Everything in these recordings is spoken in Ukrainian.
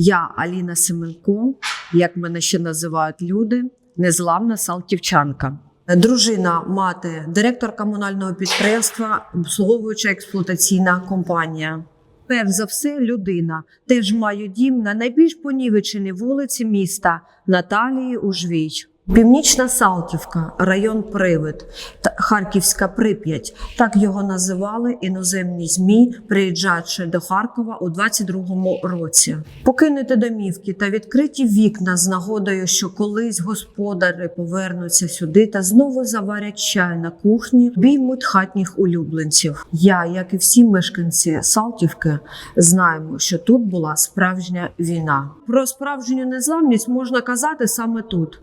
Я Аліна Семенко, як мене ще називають люди, незламна салтівчанка. Дружина, мати, директор комунального підприємства, обслуговуюча експлуатаційна компанія. Перш за все, людина. Теж маю дім на найбільш понівеченій вулиці міста Наталії Ужвій. Північна Салтівка, район Привид, Харківська Прип'ять. Так його називали іноземні змі, приїжджаючи до Харкова у 22-му році. Покинути домівки та відкриті вікна з нагодою, що колись господарі повернуться сюди та знову заварять чай на кухні, біймуть хатніх улюбленців. Я, як і всі мешканці Салтівки, знаємо, що тут була справжня війна. Про справжню незламність можна казати саме тут.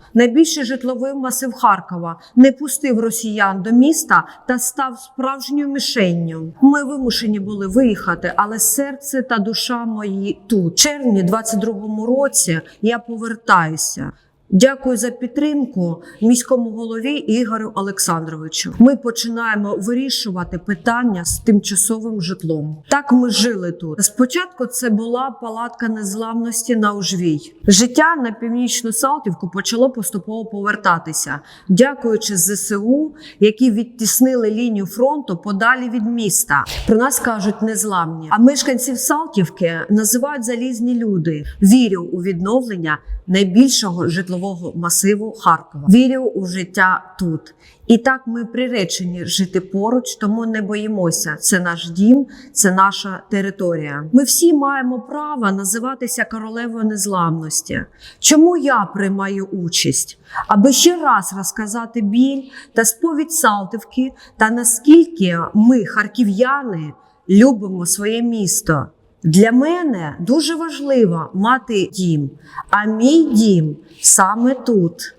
Найбільший житловий масив Харкова не пустив росіян до міста та став справжньою мішенню. Ми вимушені були виїхати, але серце та душа мої тут. В червні 22-му році я повертаюся. Дякую за підтримку міському голові Ігорю Олександровичу. Ми починаємо вирішувати питання з тимчасовим житлом. Так ми жили тут. Спочатку це була палатка незламності на Ужвій. Життя на північну Салтівку почало поступово повертатися, дякуючи ЗСУ, які відтіснили лінію фронту подалі від міста. Про нас кажуть незламні. А мешканців Салтівки називають залізні люди. Вірю у відновлення найбільшого житлового масиву Харкова. Вірю у життя тут. І так ми приречені жити поруч, тому не боїмося. Це наш дім, це наша територія. Ми всі маємо право називатися королевою незламності. Чому я приймаю участь? Аби ще раз розказати біль та сповідь Салтівки, та наскільки ми, харків'яни, любимо своє місто. Для мене дуже важливо мати дім, а мій дім саме тут.